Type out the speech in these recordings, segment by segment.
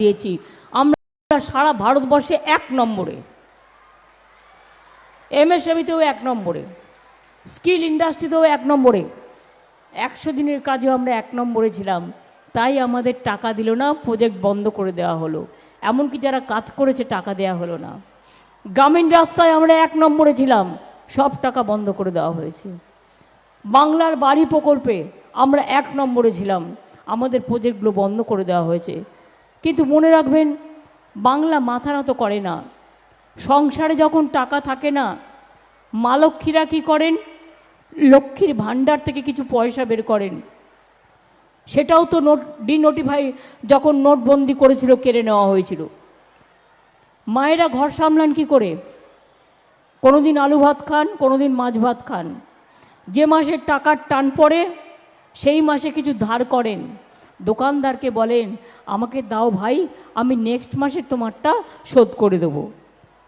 দিয়েছি। আমরা সারা ভারতবর্ষে এক নম্বরে। এমএসএমইতেও এক নম্বরে। স্কিল ইন্ডাস্ট্রিতেও এক নম্বরে। একশো দিনের কাজেও আমরা এক নম্বরে ছিলাম। তাই আমাদের টাকা দিল না, প্রজেক্ট বন্ধ করে দেওয়া হলো। এমনকি যারা কাজ করেছে, টাকা দেওয়া হলো না। গ্রামীণ রাস্তায় আমরা এক নম্বরে ছিলাম। সব টাকা বন্ধ করে দেওয়া হয়েছে। বাংলার বাড়ি প্রকল্পে আমরা এক নম্বরে ছিলাম। আমাদের প্রজেক্টগুলো বন্ধ করে দেওয়া হয়েছে। কিন্তু মনে রাখবেন, বাংলা মাথা নত করে না। সংসারে যখন টাকা থাকে না, মা লক্ষ্মীরা কী করেন? লক্ষ্মীর ভাণ্ডার থেকে কিছু পয়সা বের করেন। সেটাও তো নোট ডিনোটিফাই যখন নোটবন্দি করেছিল, কেড়ে নেওয়া হয়েছিল। মায়েরা ঘর সামলান কি করে? কোনোদিন আলু ভাত খান, কোনোদিন মাছ ভাত খান। যে মাসে টাকার টান পড়ে, সেই মাসে কিছু ধার করেন। দোকানদারকে বলেন, আমাকে দাও ভাই, আমি নেক্সট মাসে তোমারটা শোধ করে দেব।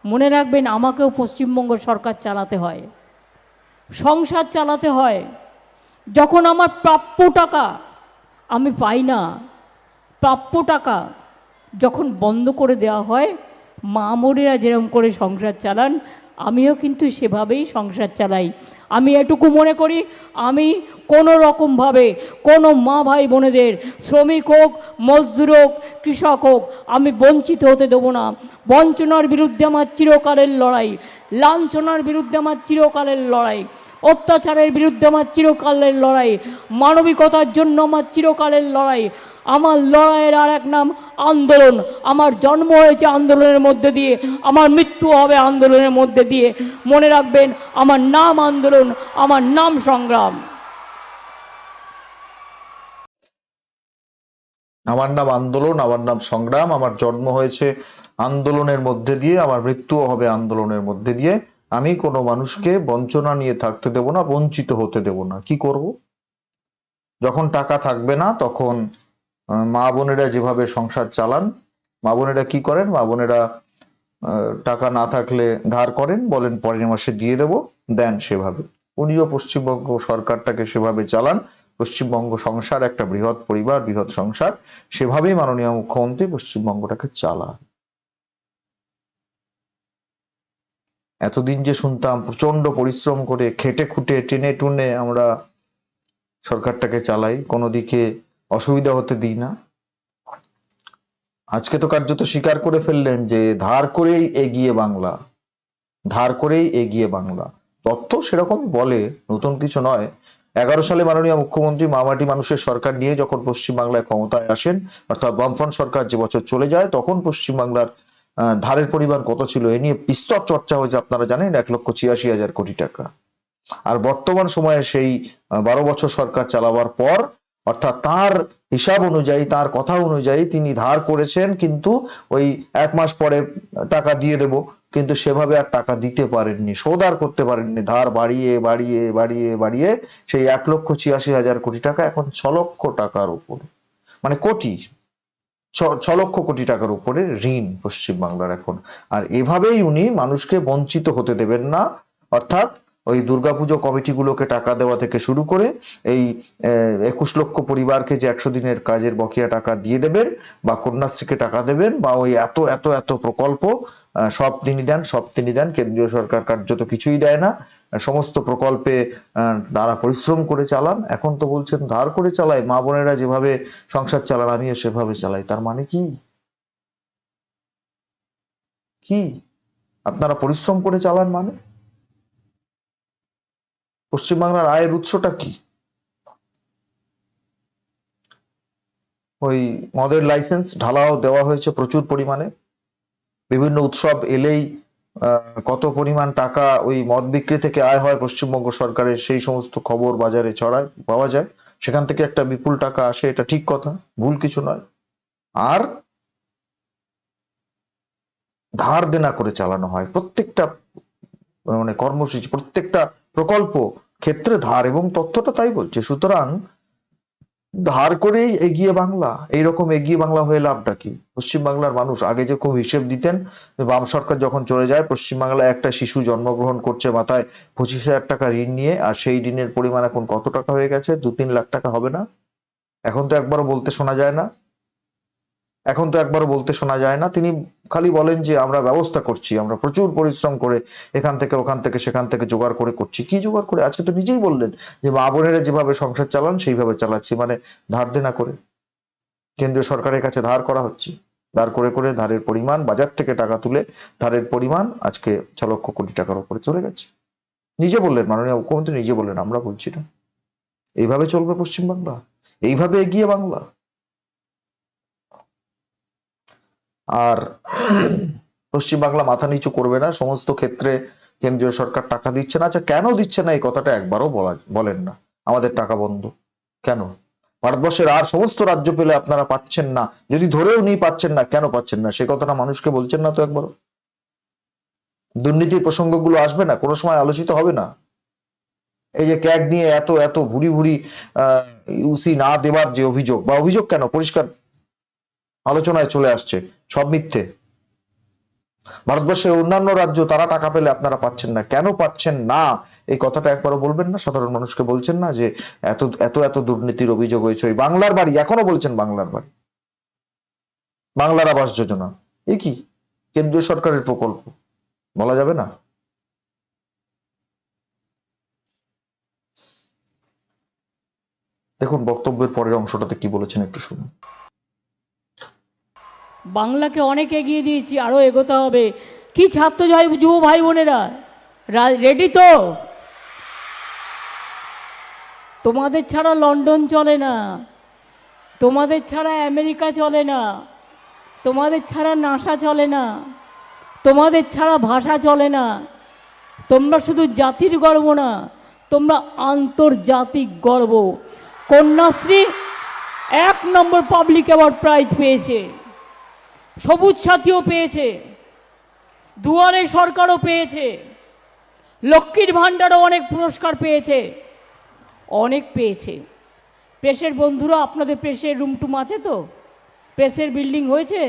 মনে রাখবেন, আমাকেও পশ্চিমবঙ্গ সরকার চালাতে হয়। সংসার চালাতে হয়। যখন আমার প্রাপ্য টাকা আমি পাই না, প্রাপ্য টাকা যখন বন্ধ করে দেওয়া হয় মা বোনেরা যেরকম করে সংসার চালান আমিও কিন্তু সেভাবেই সংসার চালাই। আমি এটুকু মনে করি, আমি কোনো রকমভাবে কোনো মা ভাই বোনেদের, শ্রমিক হোক, মজদুর হোক, কৃষক হোক, আমি বঞ্চিত হতে দেবো না। বঞ্চনার বিরুদ্ধে আমার চিরকালের লড়াই, লাঞ্ছনার বিরুদ্ধে আমার চিরকালের লড়াই, অত্যাচারের বিরুদ্ধে আমার চিরকালের লড়াই, মানবিকতার জন্য আমার চিরকালের লড়াই আমার লড়াইয়ের আর এক নাম আন্দোলন। আমার জন্ম হয়েছে আন্দোলনের মধ্যে দিয়ে, আমার মৃত্যু হবে আন্দোলনের মধ্যে দিয়ে। মনে রাখবেন, আমার নাম আন্দোলন, আমার নাম সংগ্রাম। আমার নাম আন্দোলন, আমার নাম সংগ্রাম, আমার জন্ম হয়েছে আন্দোলনের মধ্যে দিয়ে, আমার মৃত্যুও হবে আন্দোলনের মধ্যে দিয়ে। আমি কোনো মানুষকে বঞ্চনা নিয়ে থাকতে দেব না, বঞ্চিত হতে দেব না। কি করব? যখন টাকা থাকবে না, তখন মা বোনেরা যেভাবে সংসার চালান, মা বোনেরা কি করেন? মা বোনেরা টাকা না থাকলে ধার করেন, বলেন পরের মাসে দিয়ে দেব, দেন সেভাবে। উনিও পশ্চিমবঙ্গ সরকারটাকে সেভাবে চালান। পশ্চিমবঙ্গ সংসার, একটা বৃহৎ পরিবার, বৃহৎ সংসার, সেভাবেই মাননীয় মুখ্যমন্ত্রী পশ্চিমবঙ্গটাকে চালান। এতদিন যে শুনতাম প্রচণ্ড পরিশ্রম করে খেটে খুটে, টেনে টুনে আমরা সরকারটাকে চালাই। কোনো দিকে অসুবিধা হতে দিই না। আজকে তো কার্যত স্বীকার করে ফেললেন যে ধার করেই এগিয়ে বাংলা। ধার করেই এগিয়ে বাংলা। তথ্য সেরকম বলে নতুন কিছু নয়। এগারো সালে মাননীয় মুখ্যমন্ত্রী মামাটি মানুষের সরকার নিয়ে যখন পশ্চিমবাংলায় ক্ষমতায় আসেন, অর্থাৎ বামফ্রন্ট সরকার যে বছর চলে যায়, তখন পশ্চিমবাংলার ধারের পরিমাণ কত ছিল? এ নিয়ে বিস্তর চর্চা হয়েছে, আপনারা জানেন, এক লক্ষ ছিয়াশি হাজার কোটি টাকা। আর বর্তমান সময়ে সেই বারো বছর সরকার চালাবার পর অর্থাৎ তার হিসাব অনুযায়ী, তার কথা অনুযায়ী তিনি ধার করেছেন, কিন্তু ওই এক মাস পরে টাকা দিয়ে দেব। কিন্তু সেভাবে আর টাকা দিতে পারেননি আর করতে পারেননি। ধার বাড়িয়ে বাড়িয়ে বাড়িয়ে বাড়িয়ে সেই এক লক্ষ ছিয়াশি হাজার কোটি টাকা এখন ছ লক্ষ টাকার উপরে। মানে কোটি ছ লক্ষ কোটি টাকার উপরে ঋণ পশ্চিমবাংলার এখন। আর এভাবেই উনি মানুষকে বঞ্চিত হতে দেবেন না। অর্থাৎ ওই দুর্গাপুজো কমিটিগুলোকে টাকা দেওয়া থেকে শুরু করে এই একুশ লক্ষ পরিবারকে যে একশো দিনের কাজের বকেয়া টাকা দিয়ে দেবেন বা কন্যাশ্রীকে টাকা দেবেন বা ওই এত এত এত প্রকল্প সব তিনি দেন, সব তিনি দেন, কেন্দ্রীয় সরকার কার্যত কিছুই দেয় না। সমস্ত প্রকল্পে তারা পরিশ্রম করে চালান। এখন তো বলছেন ধার করে চালায়, মা বোনেরা যেভাবে সংসার চালান, আমিও সেভাবে চালাই। তার মানে কি? কি? আপনারা পরিশ্রম করে চালান মানে? পশ্চিমবাংলার আয়ের উৎসটা কি? ওই মদের লাইসেন্স ঢালাও দেওয়া হয়েছে প্রচুর পরিমাণে। বিভিন্ন উৎসব এলেই কত পরিমাণ টাকা ওই মদ বিক্রি থেকে আয় হয় পশ্চিমবঙ্গ সরকারের সেই সমস্ত খবর বাজারে ছড়ায়, পাওয়া যায়। সেখান থেকে একটা বিপুল টাকা আসে, এটা ঠিক কথা, ভুল কিছু নয়। আর ধার দেনা করে চালানো হয়। প্রত্যেকটা মানে কর্মসূচি, প্রত্যেকটা প্রকল্প ক্ষেত্রে ধার এবং তথ্যটা তাই বলছে। সুতরাং ধার করেই এগিয়ে বাংলা। এইরকম এগিয়ে বাংলা হয়ে লাভটা কি? পশ্চিমবাংলার মানুষ আগে যে খুব হিসেব দিতেন, বাম সরকার যখন চলে যায়, পশ্চিমবাংলায় একটা শিশু জন্মগ্রহণ করছে মাথায় পঁচিশ হাজার টাকা ঋণ নিয়ে, আর সেই ঋণের পরিমাণ এখন কত টাকা হয়ে গেছে? দু তিন লাখ টাকা হবে না? এখন তো একবারও বলতে শোনা যায় না। এখন তো একবারও বলতে শোনা যায় না। তিনি খালি বলেন যে, আমরা ব্যবস্থা করছি, আমরা প্রচুর পরিশ্রম করে এখান থেকে ওখান থেকে সেখান থেকে জোগাড় করে করছি। কি জোগাড় করে? আজকে তো নিজেই বললেন যে, মা বোনেরা যেভাবে সংসার চালান, সেইভাবে চালাচ্ছি। মানে ধার দেনা করে। কেন্দ্রীয় সরকারের কাছে ধার করা হচ্ছে। ধার করে করে ধারের পরিমাণ, বাজার থেকে টাকা তুলে ধারের পরিমাণ আজকে ছ লক্ষ কোটি টাকার উপরে চলে গেছে। নিজে বললেন, মাননীয় মুখ্যমন্ত্রী নিজে বললেন, আমরা বলছি না। এইভাবে চলবে পশ্চিমবাংলা। এইভাবে এগিয়ে বাংলা। আর পশ্চিমবাংলা মাথা নিচু করবে না, সমস্ত ক্ষেত্রে কেন্দ্রীয় সরকার টাকা দিচ্ছে না। আচ্ছা কেন দিচ্ছে না? এই কথাটা একবারও বলা বলেন না। আমাদের টাকা বন্ধ। কেন? ভারতবর্ষের আর সমস্ত রাজ্য পেলে আপনারা পাচ্ছেন না। যদি ধরেও নিয়ে পাচ্ছেন না, কেন পাচ্ছেন না? সে কথাটা মানুষকে বলছেন না তো একবারও। দুর্নীতির প্রসঙ্গগুলো আসবে না? কোনো সময় আলোচিত হবে না? এই যে ক্যাগ নিয়ে এত এত ভুরি ভুরি ইউসি না দেবার যে অভিযোগ, বা অভিযোগ কেন? পরিষ্কার আলোচনায় চলে আসছে। সব মিথ্যে। ভারতবর্ষের অন্যান্য রাজ্য, তারা টাকা পেলে আপনারা পাচ্ছেন না। কেন পাচ্ছেন না? এই কথাটা একবারও বলবেন না? সাধারণ মানুষকে বলছেন না যে এত এত এত দুর্নীতির অভিযোগ হয়েছে ওই বাংলার বাড়ি? এখনও বলছেন বাংলার বাড়ি। বাংলার আবাস যোজনা। এ কি? কেন্দ্রীয় সরকারের প্রকল্প। বলা যাবে না? দেখুন, বক্তব্যের পরের অংশটাতে কি বলেছেন একটু শুনুন। বাংলাকে অনেক এগিয়ে দিয়েছি আরও এগোতে হবে। কি ছাত্র যুব ভাই বোনেরা? রেডি তো? তোমাদের ছাড়া লন্ডন চলে না। তোমাদের ছাড়া আমেরিকা চলে না। তোমাদের ছাড়া নাসা চলে না। তোমাদের ছাড়া ভাষা চলে না। তোমরা শুধু জাতির গর্ব না, তোমরা আন্তর্জাতিক গর্ব। কন্যাশ্রী এক নম্বর পাবলিক অ্যাওয়ার্ড প্রাইজ পেয়েছে। সবুজ সাথীও পেয়েছে, দুয়ারে সরকারও পেয়েছে, লক্ষ্মীর ভাণ্ডারও অনেক পুরস্কার পেয়েছে, অনেক পেয়েছে। প্রেসের বন্ধুরা, আপনাদের প্রেসের রুম টুম আছে তো? প্রেসের বিল্ডিং হয়েছে?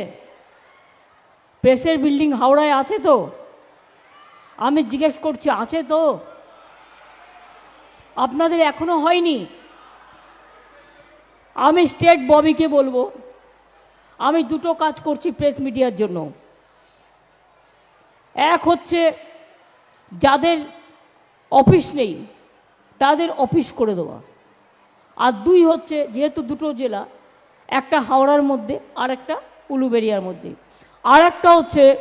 প্রেসের বিল্ডিং হাওড়ায় আছে তো? আমি জিজ্ঞেস করছি, আছে তো? আপনাদের এখনও হয়নি? আমি স্টেট ববিকে বলব। আমি দুটো কাজ করছি প্রেস মিডিয়ার জন্য। এক হচ্ছে, যাদের অফিস নেই, তাদের অফিস করে দেওয়া। আর দুই হচ্ছে, যেহেতু দুটো জেলা, একটা হাওড়ার মধ্যে, আর একটা উলুবেরিয়ার মধ্যে। আর একটা হচ্ছে,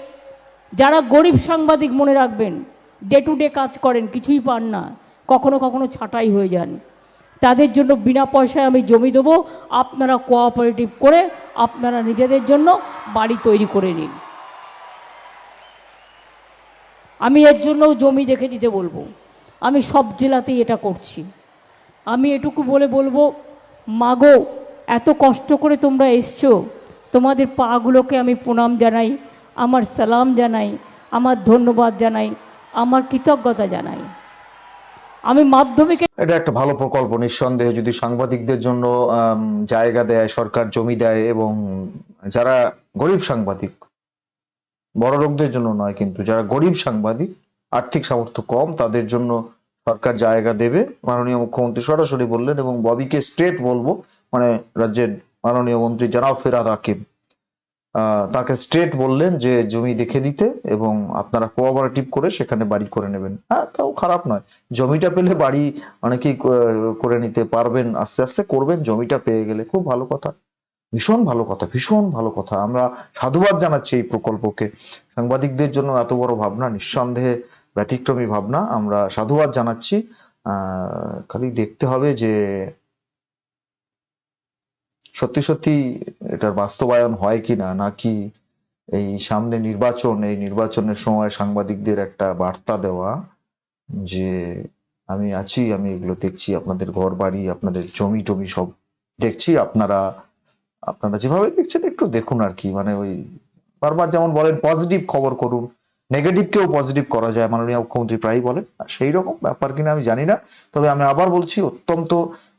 যারা গরিব সাংবাদিক মনে রাখবেন ডে টু ডে কাজ করেন, কিছুই পান না, কখনো কখনো ছাঁটাই হয়ে যান। তাদের জন্য বিনা পয়সায় আমি জমি দেবো। আপনারা কোঅপারেটিভ করে আপনারা নিজেদের জন্য বাড়ি তৈরি করে নিন। আমি এর জন্যও জমি দেখে দিতে বলব। আমি সব জেলাতেই এটা করছি। আমি এটুকু বলে বলব, মাগো, এত কষ্ট করে তোমরা এসছো। তোমাদের পাগুলোকে আমি প্রণাম জানাই, আমার সালাম জানাই, আমার ধন্যবাদ জানাই, আমার কৃতজ্ঞতা জানাই। আমি মাধ্যমিকে এটা একটা ভালো প্রকল্প, নিঃসন্দেহে। যদি সাংবাদিকদের জন্য জায়গা দেয়, সরকার জমি দেয়, এবং যারা গরিব সাংবাদিক, বড় লোকদের জন্য নয় কিন্তু, যারা গরিব সাংবাদিক, আর্থিক সামর্থ্য কম, তাদের জন্য সরকার জায়গা দেবে। মাননীয় মুখ্যমন্ত্রী সরাসরি বললেন, এবং ববিকে স্ট্রেট বলব মানে রাজ্যের মাননীয় মন্ত্রী জনাব ফেরাদ হাকিম। তাকে স্ট্রেট বললেন যে, জমি দেখে দিতে এবং আপনারা কোঅপারেটিভ করে সেখানে বাড়ি করে নেবেন। হ্যাঁ তাও খারাপ নয়। জমিটা পেলে বাড়ি অনেকেই করে নিতে পারবেন, আস্তে আস্তে করবেন, জমিটা পেয়ে গেলে। খুব ভালো কথা। ভীষণ ভালো কথা, ভীষণ ভালো কথা। আমরা সাধুবাদ জানাচ্ছি এই প্রকল্পকে। সাংবাদিকদের জন্য এত বড় ভাবনা, নিঃসন্দেহে ব্যতিক্রমী ভাবনা। আমরা সাধুবাদ জানাচ্ছি। খালি দেখতে হবে যে সত্যি সত্যি এটার বাস্তবায়ন হয় কিনা, নাকি এই সামনে নির্বাচন, এই নির্বাচনের সময় সাংবাদিকদের একটা বার্তা দেওয়া যে আমি আছি, আমি এগুলো দেখছি, আপনাদের ঘর বাড়ি, আপনাদের জমি টমি সব দেখছি, আপনারা আপনারা যেভাবে দেখছেন একটু দেখুন আর কি। মানে ওই বারবার যেমন বলেন পজিটিভ খবর করুন। নেগেটিভকেও পজিটিভ করা যায়, মাননীয় মুখ্যমন্ত্রী প্রায়ই বলেন। সেই রকম ব্যাপার কিনা আমি জানি না। তবে আমি আবার বলছি, অত্যন্ত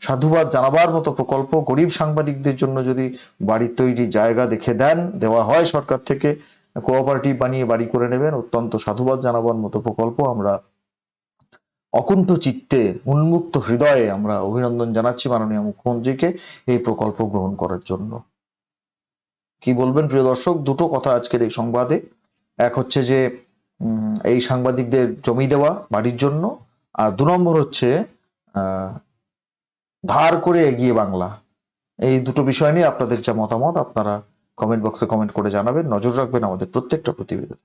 সাধুবাদ জানাবার মতো প্রকল্প গরিব সাংবাদিকদের জন্য যদি বাড়ি তৈরি জায়গা দেখে দেন, দেওয়া হয় সরকার থেকে কোঅপারেটিভ বানিয়ে বাড়ি করে নেবেন, অত্যন্ত সাধুবাদ জানাবার মতো প্রকল্প আমরা অকুণ্ঠ চিত্তে, উন্মুক্ত হৃদয়ে আমরা অভিনন্দন জানাচ্ছি মাননীয় মুখ্যমন্ত্রীকে এই প্রকল্প গ্রহণ করার জন্য। কি বলবেন প্রিয় দর্শক? দুটো কথা আজকের এই সংবাদে। এক হচ্ছে যে এই সাংবাদিকদের জমি দেওয়া বাড়ির জন্য, আর দু নম্বর হচ্ছে ধার করে এগিয়ে বাংলা। এই দুটো বিষয় নিয়ে আপনাদের যা মতামত, আপনারা কমেন্ট বক্সে কমেন্ট করে জানাবেন। নজর রাখবেন আমাদের প্রত্যেকটা প্রতিবেদন।